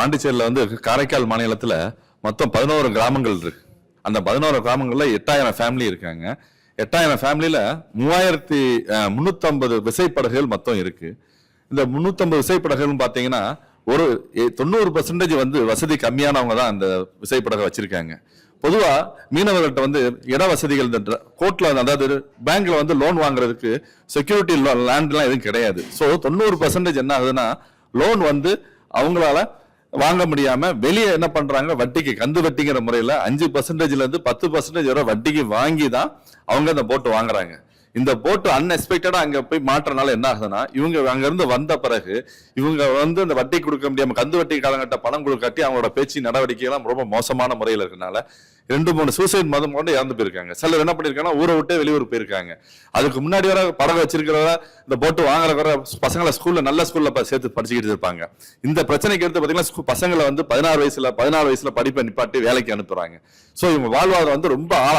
பாண்டிச்சேரியில் வந்து காரைக்கால் மாநிலத்தில் மொத்தம் பதினோரு கிராமங்கள் இருக்கு. அந்த பதினோரு கிராமங்களில் எட்டாயிரம் ஃபேமிலி இருக்காங்க. எட்டாயிரம் ஃபேமிலியில் மூவாயிரத்தி முந்நூற்றம்பது விசைப்படகுகள் மொத்தம் இருக்குது இந்த முந்நூற்றம்பது விசைப்படகுகள்னு பார்த்தீங்கன்னா ஒரு எ- தொண்ணூறு பர்சன்டேஜ் வந்து வசதி கம்மியானவங்க தான் அந்த விசைப்படகை வச்சுருக்காங்க. பொதுவாக மீனவர்கள்ட்ட வந்து இட வசதிகள் இந்த கோர்ட்டில் அதாவது பேங்க்கில் வந்து லோன் வாங்குறதுக்கு செக்யூரிட்டி லேண்ட்லாம் எதுவும் கிடையாது. ஸோ தொண்ணூறு பர்சன்டேஜ் என்ன ஆகுதுன்னா லோன் வந்து அவங்களால வாங்க முடியாம வெளியே என்ன பண்றாங்க? வட்டிக்கு கந்து வட்டிங்கிற முறையில அஞ்சு பர்சன்டேஜ்ல இருந்து பத்து பர்சன்டேஜ் வரை வட்டிக்கு வாங்கி தான் அவங்க அந்த போட்டு வாங்குறாங்க. இந்த போட்டு அன்எக்ஸ்பெக்டடா அங்க போய் மாற்றனால என்ன ஆகுதுன்னா இவங்க அங்க இருந்து வந்த பிறகு இவங்க வந்து அந்த வட்டி கொடுக்க முடியாம கந்து வட்டி காலங்கட்ட பணம் கொடுக்காட்டி அவங்களோட பேச்சு நடவடிக்கை எல்லாம் ரொம்ப மோசமான முறையில் இருக்கனால ரெண்டு மூணு சூசைட் மதம் கொண்டு இறந்து போயிருக்காங்க. சிலர் என்ன பண்ணிருக்காங்கன்னா ஊரை விட்டு வெளியூர் போயிருக்காங்க. அதுக்கு முன்னாடி வர படகு வச்சிருக்கிறவர இந்த போட்டு வாங்குற பசங்களை ஸ்கூல்ல நல்ல ஸ்கூல்ல சேர்த்து படிச்சுக்கிட்டு இருப்பாங்க இந்த பிரச்சனைக்கு எடுத்து பாத்தீங்கன்னா பசங்களை வந்து பதினாறு வயசுல பதினாறு வயசுல படிப்பை நிப்பாட்டி வேலைக்கு அனுப்புறாங்க. சோ இவங்க வாழ்வாதாரம் வந்து ரொம்ப ஆழ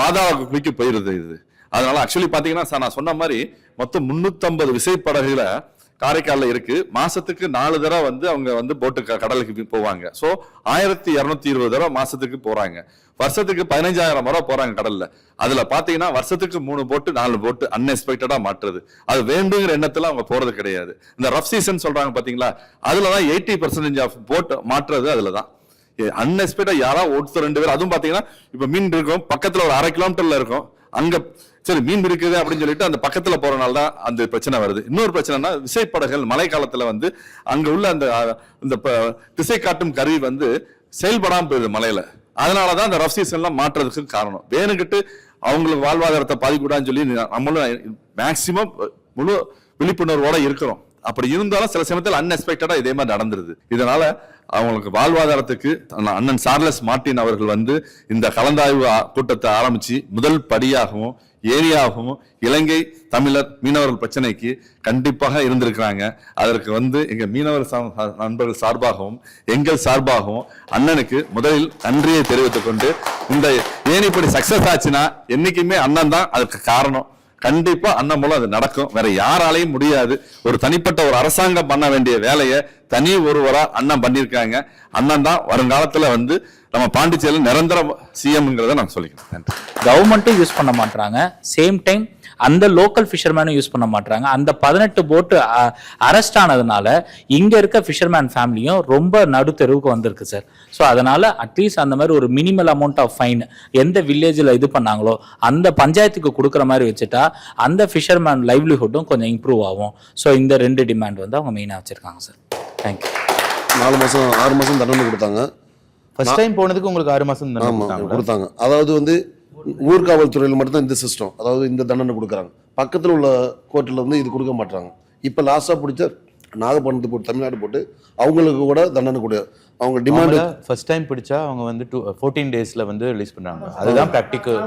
பாதாள குழிக்கு போயிருது இது. அதனால ஆக்சுவலி பார்த்தீங்கன்னா சார் நான் சொன்ன மாதிரி மொத்தம் முந்நூற்றம்பது விசைப்படகுகளை காரைக்காலில் இருக்கு. மாசத்துக்கு நாலு தடவை வந்து அவங்க வந்து போட்டு க- கடலுக்கு போவாங்க. ஸோ ஆயிரத்தி இரநூத்தி இருபது தடவை மாசத்துக்கு போறாங்க. வருஷத்துக்கு பதினஞ்சாயிரம் முறை போறாங்க கடல்ல. அதுல பாத்தீங்கன்னா வருஷத்துக்கு மூணு போட்டு நாலு போட்டு அன்எக்ஸ்பெக்டடா மாற்றுறது. அது வேண்டுங்கிற எண்ணத்துல அவங்க போறது கிடையாது. இந்த ரஃப் சீசன் சொல்றாங்க பாத்தீங்களா? அதுலதான் எயிட்டி பர்சன்டேஜ் ஆஃப் போட்டு மாற்றுறது அதுலதான். அன்எக்ஸ்பெக்டா யாராவது ஒருத்தர் ரெண்டு பேர் அதுவும் பாத்தீங்கன்னா இப்ப மீன் இருக்கும் பக்கத்துல ஒரு அரை கிலோமீட்டர்ல இருக்கும். அங்க சரி மீன் இருக்குது அப்படின்னு சொல்லிட்டு அந்த பக்கத்துல போறனால தான் அந்த பிரச்சனை வருது. இன்னொரு பிரச்சனைனா விசைப்படகுகள் மழை காலத்துல வந்து அங்க உள்ள அந்த இந்த ப- திசை காட்டும் கருவி வந்து செயல்படாம போயிருது மலையில. அதனாலதான் அந்த ரஃப் சீசன்லாம் மாற்றுறதுக்கு காரணம். வேணுகிட்டு அவங்களுக்கு வாழ்வாதாரத்தை பாதிக்கூடாதுன்னு சொல்லி நம்மளும் மேக்சிமம் முழு விழிப்புணர்வோட இருக்கிறோம். அப்படி இருந்தாலும் சில சமயத்தில் அன்எக்ஸ்பெக்டடா இதே மாதிரி நடந்துருது. இதனால அவங்களுக்கு வாழ்வாதாரத்துக்கு அண்ணன் சார்லஸ் மார்ட்டின் அவர்கள் வந்து இந்த கலந்தாய்வு கூட்டத்தை ஆரம்பித்து முதல் படியாகவும் ஏரியாகவும் இலங்கை தமிழர் மீனவர்கள் பிரச்சனைக்கு கண்டிப்பாக இருந்திருக்கிறாங்க. அதற்கு வந்து எங்கள் மீனவர் நண்பர்கள் சார்பாகவும் எங்கள் சார்பாகவும் அண்ணனுக்கு முதலில் நன்றியை தெரிவித்துக் கொண்டு இந்த இப்படி சக்சஸ் ஆச்சுன்னா என்றைக்குமே அண்ணன் தான் அதுக்கு காரணம். கண்டிப்பா அண்ணன் மூலம் அது நடக்கும். வேற யாராலையும் முடியாது. ஒரு தனிப்பட்ட ஒரு அரசாங்கம் பண்ண வேண்டிய வேலையை தனி ஒருவரா அண்ணன் பண்ணியிருக்காங்க. அண்ணன் தான் வருங்காலத்துல வந்து நம்ம பாண்டிச்சேரியில் நிரந்தர சிஎம்ங்கிறத நான் சொல்லிக்கிறேன். கவர்மெண்ட்டும் யூஸ் பண்ண மாட்டாங்க சேம் டைம் அந்த லோக்கல் ஃபிஷர்மேனும் யூஸ் பண்ண மாட்றாங்க. அந்த பதினெட்டு போட்டு அரெஸ்ட் ஆனதுனால இங்க இருக்க ஃபிஷர்மேன் ஃபேமிலியும் ரொம்ப நடுத்தெருவுக்கு வந்திருக்கு சார் ஸோ அதனால அட்லீஸ்ட் அந்த மாதிரி ஒரு மினிமல் அமௌண்ட் ஆஃப் ஃபைன் எந்த வில்லேஜில் இது பண்ணாங்களோ அந்த பஞ்சாயத்துக்கு கொடுக்குற மாதிரி வச்சுட்டா அந்த ஃபிஷர்மேன் லைவ்லிஹுட்டும் கொஞ்சம் இம்ப்ரூவ் ஆகும். ஸோ இந்த ரெண்டு டிமாண்ட் வந்து அவங்க மெயினாக வச்சிருக்காங்க சார் தேங்க்யூ நாலு மாதம் ஆறு மாதம் தண்டனை கொடுத்தாங்க. ஃபர்ஸ்ட் டைம் போனதுக்கு உங்களுக்கு ஆறு கொடுத்தாங்களா? கொடுத்தாங்க. அதாவது வந்து ஊர்காவல்துறையில் மட்டும்தான் இந்த சிஸ்டம் அதாவது இந்த தண்டனை கொடுக்குறாங்க. பக்கத்தில் உள்ள கோர்ட்டில் வந்து இது கொடுக்க மாட்டாங்க இப்போ லாஸ்ட்டாக பிடிச்ச நாகப்பட்டினத்து போட்டு தமிழ்நாடு போட்டு அவங்களுக்கு கூட தண்டனை கொடு. அவங்க டிமாண்டு ஃபர்ஸ்ட் டைம் பிடிச்சா அவங்க வந்து டூ ஃபோர்டீன் டேஸ்ல வந்து ரிலீஸ் பண்றாங்க. அதுதான் ப்ராக்டிக்கல்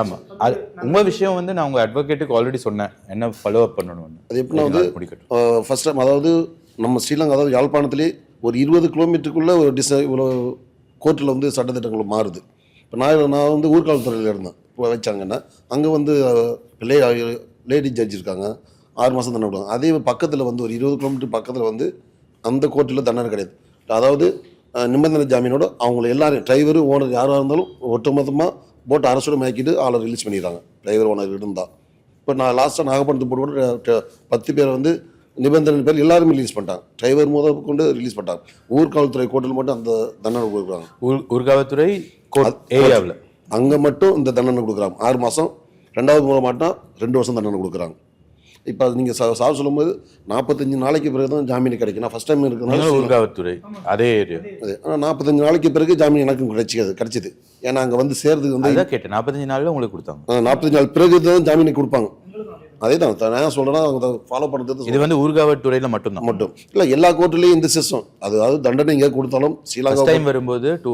ஆமா. அது உங்க விஷயம் வந்து நான் உங்க அட்வொகேட்டுக்கு ஆல்ரெடி சொன்னேன். என்ன ஃபாலோ அப் பண்ணணும்னு அது எப்படின்னா வந்து ஃபர்ஸ்ட் டைம் அதாவது நம்ம ஸ்ரீலங்கா அதாவது யாழ்ப்பாணத்திலே ஒரு இருபது கிலோமீட்டருக்குள்ள ஒரு டிச இவ்வளோ கோர்ட்டில் வந்து சட்டத்திட்டங்கள் மாறுது. இப்போ நான் நான் வந்து ஊர்காவல்துறையில் இருந்தேன். இப்போ வச்சாங்கன்னா அங்கே வந்து லே லேடி ஜட்ஜ் இருக்காங்க. ஆறு மாதம் தண்டனை கொடுப்பாங்க அதே பக்கத்தில் வந்து ஒரு இருபது கிலோமீட்டர் பக்கத்தில் வந்து அந்த கோர்ட்டில் தண்டனை கிடையாது. அதாவது நிபந்தனை ஜாமீனோட அவங்கள எல்லாரும் டிரைவர் ஓனர் யாராக இருந்தாலும் ஒட்டுமொத்தமாக போட்டு அரசோட மயக்கிட்டு ஆளை ரிலீஸ் பண்ணிடுறாங்க. டிரைவர் ஓனர் இருந்தால் இப்போ நான் லாஸ்ட்டாக நாகப்பட்டினத்து போட்டு பத்து பேர் வந்து நிபந்தனை பேர் எல்லாரும் ரிலீஸ் பண்ணிட்டாங்க. டிரைவர் முதல் கொண்டு ரிலீஸ் பண்ணிட்டாங்க. ஊர்காவல்துறை கோர்ட்டில் மட்டும் அந்த தண்டனை கொடுக்குறாங்க. ஊர் ஊர்காவல்துறை ஏரியாவில். அங்கே மட்டும் இந்த தண்டனை கொடுக்குறாங்க. ஆறு மாதம் ரெண்டாவது முறை மாட்டோம் ரெண்டு வருஷம் தண்டனை கொடுக்குறாங்க. இப்போ நீங்கள் சா சார் சொல்லும்போது நாற்பத்தஞ்சு நாளைக்கு பிறகு தான் ஜாமீன் கிடைக்கும் நான் ஃபஸ்ட் டைம் இருக்கிறனால ஊர்காவல்துறை? அதே ஏரியா. அது ஆனால் நாற்பத்தஞ்சு நாளைக்கு பிறகு ஜாமீன் எனக்கும் கிடைச்சிது கிடைச்சிது. ஏன்னா அங்கே வந்து சேர்றதுக்கு வந்து கேட்டேன். நாற்பத்தஞ்சு நாள்ல உங்களுக்கு கொடுத்தாங்க. நாற்பத்தஞ்சு நாள் பிறகு தான் ஜாமீன் கொடுப்பாங்க. அதே தான் நான் சொல்கிறேன்னா அவங்க ஃபாலோ பண்ணுறது இது வந்து ஊர்காவல்துறையில மட்டும்தான். மட்டும். இல்லை எல்லா கோர்ட்லேயும் இந்த சிஸ்டம் அது அதாவது தண்டனை எங்கே கொடுத்தாலும் ஸ்ரீலங்கா டைம் வரும்போது டூ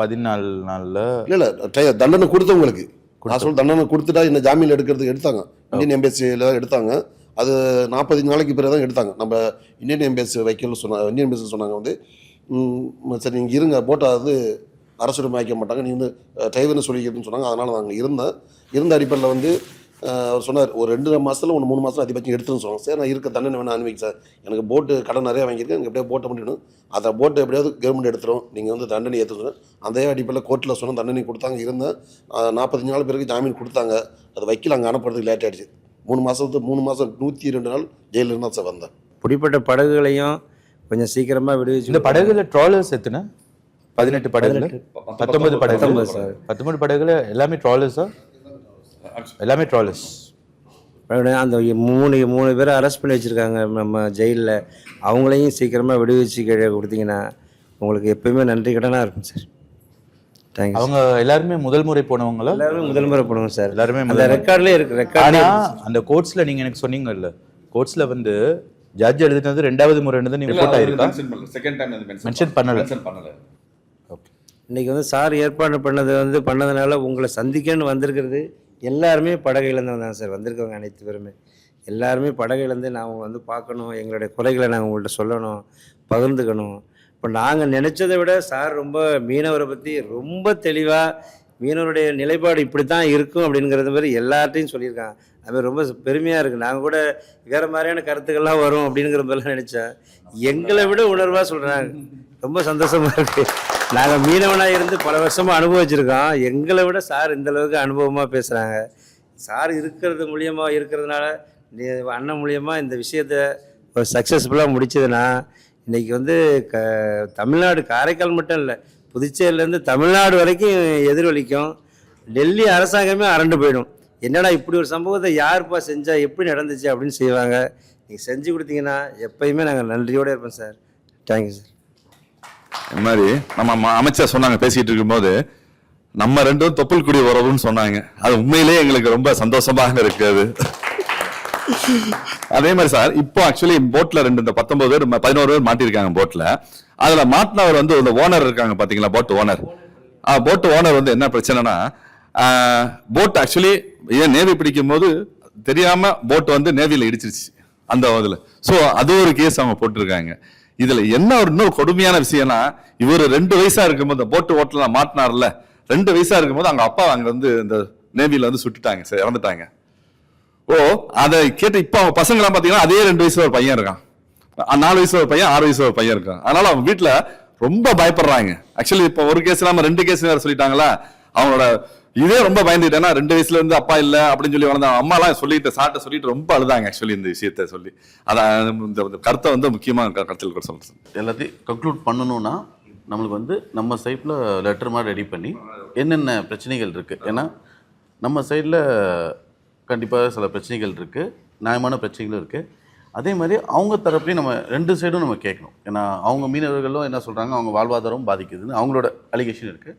பதினாலு நாள்ல இல்லை இல்லை தண்டனை கொடுத்தவங்களுக்கு. நான் சொல்ல தண்டனை கொடுத்துட்டா இந்த ஜாமீன் எடுக்கிறதுக்கு எடுத்தாங்க. இந்தியன் எம்பேசியில் எடுத்தாங்க. அது நாற்பத்தஞ்சு நாளைக்கு பிறகு தான் எடுத்தாங்க. நம்ம இந்தியன் எம்பேசி வைக்கல சொன்னாங்க இந்தியன் எம்பேசி சொன்னாங்க வந்து சரி நீங்கள் இருங்க போட்டை வந்து அரசுரிமை வைக்க மாட்டாங்க. நீ வந்து டிரைவர்னு சொல்லிக்கிறதுன்னு சொன்னாங்க. அதனால் நாங்கள் இருந்தேன். இருந்த அடிப்படையில் வந்து அவர் சொன்னார் ஒரு ரெண்டு மாதத்தில் ஒன்று மூணு மாதம் அதிகபட்சம் எடுத்துன்னு சொன்னாங்க. சார் நான் இருக்க தண்டனை வேணால் அனுப்பிங்க சார். எனக்கு போட்டு கடன் நிறையா வாங்கியிருக்கேன் எனக்கு எப்படியோ போட்டை பண்ணிடணும் அதை போட்டு எப்படியாவது கவர்மெண்ட் எடுத்துரும். நீங்கள் வந்து தண்டனை ஏற்றுக்கணும் அதே அடிப்படையில் கோர்ட்டில் சொன்ன தண்டனை கொடுத்தாங்க இருந்தேன். நாற்பத்தஞ்சு நாள் பிறகு ஜாமீன் கொடுத்தாங்க. அது வைக்கல அங்கே அனுப்புறதுக்கு லேட் ஆகிடுச்சு மூணு மாதத்துக்கு மூணு மாதம் நூற்றி ரெண்டு நாள் ஜெயிலில் இருந்தால் சார் வந்தேன். பிடிப்பட்ட படகுகளையும் கொஞ்சம் சீக்கிரமாக விடுவிச்சு இந்த படகுல ட்ராலர்ஸ் எத்தனை? பதினெட்டு படகுல? பத்தொன்பது பத்தொன்பது சார். பத்தொன்பது படகுல எல்லாமே ட்ராலர்ஸா எல்லாமே ட்ராலர்ஸ் அந்த மூணு மூணு பேரை அரெஸ்ட் பண்ணி வச்சுருக்காங்க. நம்ம ஜெயிலில். அவங்களையும் சீக்கிரமாக விடுவிச்சு கீழே கொடுத்தீங்கன்னா உங்களுக்கு எப்பயுமே நன்றி கடனாக இருக்கும் சார் தேங்க்யூ அவங்க எல்லாருமே முதல் முறை போனவங்களா? எல்லாருமே முதல் முறை பண்ணுவோம் சார் எல்லாருமே அந்த. ரெக்கார்ட்லேயே இருக்கு ஆனா ரெக்கார்ட்லேயே அந்த கோர்ட்ஸ்ல நீங்க எனக்கு சொன்னீங்கல்ல கோர்ட்ஸ்ல வந்து ஜட்ஜ் எழுதினது ரெண்டாவது முறை நீங்க ரிப்போர்ட் ஆயிருக்கா? செகண்ட் டைம் மென்ஷன் பண்ணல. மென்ஷன் பண்ணல. இன்னைக்கு வந்து சார் ஏற்பாடு பண்ணது வந்து பண்ணதுனால உங்களை சந்திக்கன்னு வந்திருக்கிறது. எல்லாருமே படகு இழந்தவங்க தான் சார் வந்திருக்கவங்க அனைத்து பேருமே. எல்லாருமே படகு இழந்து நாங்கள் வந்து பார்க்கணும் எங்களுடைய குறைகளை நாங்கள் உங்கள்கிட்ட சொல்லணும் பகிர்ந்துக்கணும். இப்போ நாங்கள் நினச்சதை விட சார் ரொம்ப மீனவரை பற்றி ரொம்ப தெளிவாக மீனவருடைய நிலைப்பாடு இப்படி தான் இருக்கும் அப்படிங்கிறது மாதிரி எல்லார்ட்டையும் சொல்லியிருக்காங்க. அது ரொம்ப பெருமையாக இருக்குது நாங்கள் கூட வேறு மாதிரியான கருத்துக்கள்லாம் வரும் அப்படிங்கிற மாதிரிலாம் நினச்சேன். எங்களை விட உணர்வாக சொல்கிறாங்க ரொம்ப சந்தோஷமாக இருக்குது நாங்கள் மீனவனாக இருந்து பல வருஷமாக அனுபவிச்சிருக்கோம். எங்களை விட சார் இந்த அளவுக்கு அனுபவமாக பேசுகிறாங்க சார் இருக்கிறது மூலியமாக இருக்கிறதுனால நீ- அண்ணன் மூலியமாக இந்த விஷயத்தை ஒரு சக்ஸஸ்ஃபுல்லாக முடிச்சதுன்னா இன்றைக்கி வந்து க தமிழ்நாடு காரைக்கால் மட்டும் இல்லை புதுச்சேரியிலேருந்து தமிழ்நாடு வரைக்கும் எதிரொலிக்கும். டெல்லி அரசாங்கமே அரண்டு போயிடும். என்னடா இப்படி ஒரு சம்பவத்தை யாருப்பா செஞ்சால் எப்படி நடந்துச்சு அப்படின்னு செய்வாங்க. நீங்கள் செஞ்சு கொடுத்தீங்கன்னா எப்பயுமே நாங்கள் நன்றியோடு இருப்போம் சார். தேங்க்யூ சார் இந்த மாதிரி நம்ம அமைச்சர் சொன்னாங்க பேசிட்டு இருக்கும்போது நம்ம ரெண்டும் தொப்புள் குடி உறவுன்னு சொன்னாங்க. அது உண்மையிலேயே எங்களுக்கு ரொம்ப சந்தோஷமாக இருக்குது அதே மாதிரி சார் இப்போ ஆக்சுவலி போட்ல ரெண்டு இந்த பத்தொன்பது பேர் பதினோரு பேர் மாட்டிருக்காங்க போட்ல அதுல மாட்டினவர் வந்து இந்த ஓனர் இருக்காங்க பாத்தீங்களா போட் ஓனர் போட் ஓனர் வந்து என்ன பிரச்சனைனா போட் ஆக்சுவலி ஏன் நேவி பிடிக்கும் போது தெரியாம போட் வந்து நேவியில இடிச்சிருச்சு. அந்த இதுல. சோ அது ஒரு கேஸ் அவங்க போட்டிருக்காங்க. இதுல என்ன ஒரு இன்னொரு கொடுமையான விஷயம்னா இவர் ரெண்டு வயசா இருக்கும்போது போட்டு ஓட்டல மாட்டினார்ல ரெண்டு வயசா இருக்கும்போது அவங்க அப்பா அங்க வந்து இந்த நேவியில வந்து சுட்டுட்டாங்க சார் இறந்துட்டாங்க. ஓ அதை கேட்டு இப்போ அவங்க பசங்களாம் பார்த்தீங்கன்னா அதே ரெண்டு வயசுல ஒரு பையன் இருக்கான். நாலு வயசுல ஒரு பையன் ஆறு வயசுல ஒரு பையன் இருக்கான். அதனால அவங்க வீட்டில் ரொம்ப பயப்படுறாங்க. ஆக்சுவலி இப்போ ஒரு கேஸ் இல்லாமல் ரெண்டு கேஸ் வேற சொல்லிட்டாங்களா? அவங்களோட இதே ரொம்ப பயந்துட்டேன்னா ரெண்டு வயசுல இருந்து அப்பா இல்ல அப்படின்னு சொல்லி வளர்ந்தாங்க அம்மா எல்லாம் சொல்லிட்டு சாட்டை சொல்லிட்டு ரொம்ப அழுதாங்க ஆக்சுவலி இந்த விஷயத்த சொல்லி. அதான் இந்த கருத்தை வந்து முக்கியமா கருத்தில் கூட சொல்றேன். எல்லாத்தையும் கன்க்ளூட் பண்ணணும்னா நம்மளுக்கு வந்து நம்ம சைட்டில் லெட்டர் மாதிரி ரெடி பண்ணி என்னென்ன பிரச்சனைகள் இருக்குது ஏன்னா நம்ம சைடில் கண்டிப்பாக சில பிரச்சனைகள் இருக்குது நியாயமான பிரச்சனைகளும் இருக்குது அதே மாதிரி அவங்க தரப்புலையும் நம்ம ரெண்டு சைடும் நம்ம கேட்கணும். ஏன்னா அவங்க மீனவர்களும் என்ன சொல்கிறாங்க அவங்க வாழ்வாதாரம் பாதிக்குதுன்னு அவங்களோட அலிகேஷன் இருக்குது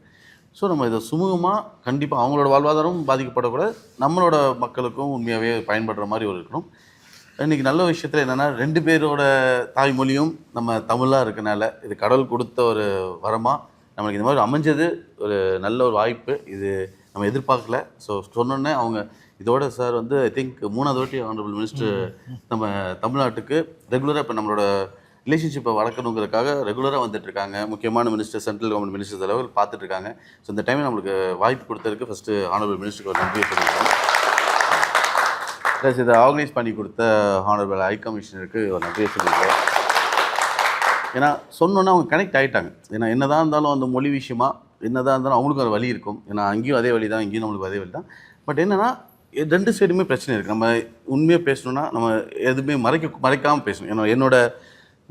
ஸோ நம்ம இதை சுமூகமாக கண்டிப்பாக அவங்களோட வாழ்வாதாரம் பாதிக்கப்படக்கூடாது. நம்மளோட மக்களுக்கும் உண்மையாகவே பயன்படுற மாதிரி ஒரு இருக்கணும். இன்னைக்கு நல்ல விஷயத்தில் என்னென்னா ரெண்டு பேரோட தாய்மொழியும் நம்ம தமிழாக இருக்கனால இது கடவுள் கொடுத்த ஒரு வரமாக நம்மளுக்கு இந்த மாதிரி அமைஞ்சது ஒரு நல்ல ஒரு வாய்ப்பு. இது நம்ம எதிர்பார்க்கல. ஸோ சொன்னோன்னே அவங்க இதோட சார் வந்து ஐ திங்க் மூணாவது வாட்டி ஆனரபிள் மினிஸ்டர் நம்ம தமிழ்நாட்டுக்கு ரெகுலராக இப்போ நம்மளோட ரிலேஷன்ஷிப்பை வளர்க்கணுங்கிறதுக்காக ரெகுலராக வந்துட்டுருக்காங்க. முக்கியமான மினிஸ்டர் சென்ட்ரல் கவர்மெண்ட் மினிஸ்டர்ஸ் அளவில் பார்த்துட்டு இருக்காங்க ஸோ இந்த டைம் நம்மளுக்கு வாய்ப்பு கொடுத்ததுக்கு ஃபஸ்ட்டு ஆனரபிள் மினிஸ்டருக்கு ஒரு நன்றியை சொல்லியிருக்கோம் ப்ளஸ் இதை ஆர்கனைஸ் பண்ணி கொடுத்த ஹானரபிள் ஹை கமிஷனருக்கு ஒரு நன்றியை சொல்லியிருக்கோம் ஏன்னா சொன்னோன்னா அவங்க கனெக்ட் ஆகிட்டாங்க ஏன்னா என்னதான் இருந்தாலும் அந்த மொழி விஷயமா என்னதான் இருந்தாலும் அவங்களுக்கும் ஒரு வழி இருக்கும். ஏன்னா அங்கேயும் அதே வழி தான் இங்கேயும் நம்மளுக்கு அதே வழி தான். பட் என்னென்னா ரெண்டு சைடுமே பிரச்சனை இருக்குது நம்ம உண்மையாக பேசணுன்னா நம்ம எதுவுமே மறைக்க மறைக்காமல் பேசணும். ஏன்னா என்னோட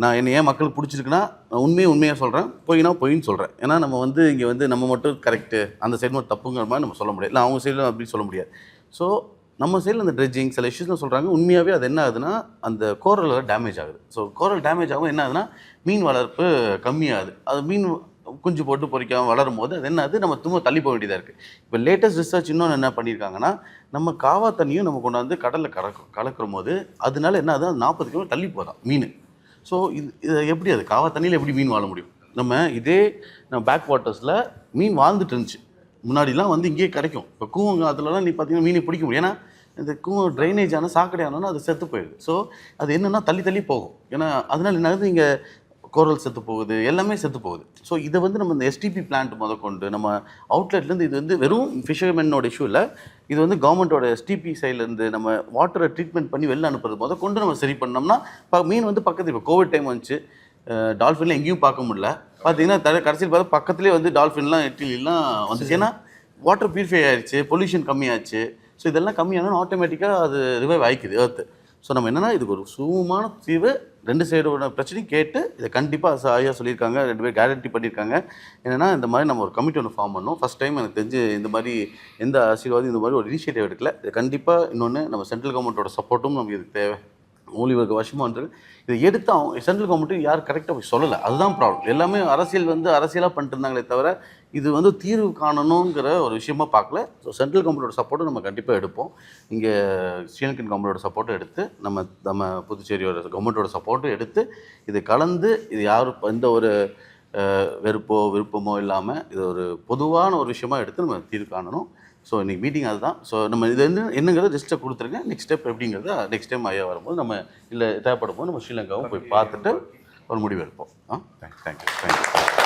நான் என்னை ஏன் மக்களுக்கு பிடிச்சிருக்குன்னா நான் உண்மையை உண்மையாக சொல்கிறேன் பொய்னா பொய்ன்னு சொல்கிறேன் ஏன்னா நம்ம வந்து இங்கே வந்து நம்ம மட்டும் கரெக்டு அந்த சைடு மட்டும் தப்புங்கிற மாதிரி நம்ம சொல்ல முடியாது. இல்லை அவங்க சைடில் அப்படி சொல்ல முடியாது. ஸோ நம்ம சைடில் அந்த ட்ரெட்ஜிங் சில இஷ்யூஸ்லாம் சொல்கிறாங்க உண்மையாகவே அது என்ன ஆகுதுன்னா அந்த கோரலில் டேமேஜ் ஆகுது. ஸோ கோரல் டேமேஜ் ஆகும் என்ன ஆகுதுன்னா மீன் வளர்ப்பு கம்மியாகுது. அது மீன் குஞ்சு போட்டு பொறிக்காமல் வளரும் போது அது என்ன ஆகுது? நம்ம திரும்ப தள்ளி போக வேண்டியதாக இருக்குது இப்போ லேட்டஸ்ட் ரிசர்ச் இன்னொன்று என்ன பண்ணியிருக்காங்கன்னா நம்ம காவா தண்ணியும் நம்ம கொண்டாந்து கடலில் கலக்கும் கலக்கிற போது அதனால என்ன ஆகுது நாற்பது கிலோ தள்ளி போதான் மீன். ஸோ இது இதை எப்படி அது காவா தண்ணியில் எப்படி மீன் வாழ முடியும்? நம்ம இதே நம்ம பேக் வாட்டர்ஸில் மீன் வாழ்ந்துட்டு இருந்துச்சு. முன்னாடிலாம் வந்து இங்கேயே கிடைக்கும். இப்போ கூவங்காத்துலலாம் நீ பார்த்தீங்கன்னா மீனை பிடிக்க முடியும். ஏன்னா இந்த கூவம் ட்ரைனேஜ் ஆனால் சாக்கடை ஆனால் அது செத்து போயிடுது. ஸோ அது என்னென்னா தள்ளி தள்ளி போகும். ஏன்னா அதனால் என்ன ஆகுது? இங்கே கோரல் செத்து போகுது எல்லாமே செத்து போகுது. ஸோ இதை வந்து நம்ம இந்த எஸ்டிபி பிளான்ட் முதற்கொண்டு நம்ம அவுட்லெட்லேருந்து இது வந்து வெறும் ஃபிஷர்மேனோட இஷ்யூ இல்லை இது வந்து கவர்மெண்ட்டோட எஸ்டிபி சைட்லேருந்து நம்ம வாட்டரை ட்ரீட்மெண்ட் பண்ணி வெளில அனுப்புறது முதற்கொண்டு நம்ம சரி பண்ணோம்னா இப்போ மீன் வந்து பக்கத்து இப்போ கோவிட் டைம் வந்துச்சு டால்ஃபின்லாம் எங்கேயும் பார்க்க முடியல. பார்த்தீங்கன்னா த கடைசியில் பார்த்தா பக்கத்துலேயே வந்து டால்ஃபின்லாம் இட்லிலாம் வந்துச்சு. ஏன்னா வாட்டர் பியூரிஃபை ஆயிடுச்சு பொல்யூஷன் கம்மியாச்சு. ஸோ இதெல்லாம் கம்மியானோன்னு ஆட்டோமேட்டிக்காக அது ரிவைவ் ஆயிக்குது ஏர்த்து ஸோ நம்ம என்னென்னா இதுக்கு ஒரு சுகமான தீர்வு ரெண்டு சைடோட பிரச்சனையும் கேட்டு இதை கண்டிப்பாக ஐயா சொல்லியிருக்காங்க ரெண்டு பேர் கேரண்டி பண்ணியிருக்காங்க. என்னென்னா இந்த மாதிரி நம்ம ஒரு கமிட்டி ஒன்று ஃபார்ம் பண்ணோம். ஃபஸ்ட் டைம் எனக்கு தெரிஞ்சு இந்த மாதிரி எந்த ஆசீர்வாதம் இந்த மாதிரி ஒரு இனிஷியேட்டிவ் எடுக்கல. இது கண்டிப்பாக இன்னொன்று நம்ம சென்ட்ரல் கவர்மெண்ட்டோட சப்போர்ட்டும் நமக்கு இதுக்கு தேவை. மூலிவர்க்க வசமாக இதை எடுத்து அவங்க சென்ட்ரல் கவர்மெண்ட்டு யார் கரெக்டாக போய் சொல்லலை. அதுதான் ப்ராப்ளம் எல்லாமே அரசியல் வந்து அரசியலாக பண்ணிட்டு இருந்தாங்களே தவிர இது வந்து தீர்வு காணணுங்கிற ஒரு விஷயமா பார்க்கல. ஸோ சென்ட்ரல் கவர்மெண்ட்டோட சப்போர்ட்டும் நம்ம கண்டிப்பாக எடுப்போம். இங்கே ஸ்ரீலங்கன் கவர்மெண்ட்டோட சப்போர்ட்டும் எடுத்து நம்ம நம்ம புதுச்சேரியோட கவர்மெண்ட்டோட சப்போர்ட்டும் எடுத்து இது கலந்து இது யாரும் எந்த ஒரு வெறுப்போ விருப்பமோ இல்லாமல் இது ஒரு பொதுவான ஒரு விஷயமா எடுத்து நம்ம தீர்வு காணணும். ஸோ இன்னைக்கு மீட்டிங் அதுதான். ஸோ நம்ம இது வந்து என்னங்கிறத லிஸ்ட்டை கொடுத்துருங்க. நெக்ஸ்ட் ஸ்டெப் எப்படிங்கிறத நெக்ஸ்ட் டைம் ஐயா வரும்போது நம்ம இல்லை தேவைப்படும் போது நம்ம ஸ்ரீலங்காவும் போய் பார்த்துட்டு ஒரு முடிவு எடுப்போம். ஆ? Thank you thank you thank you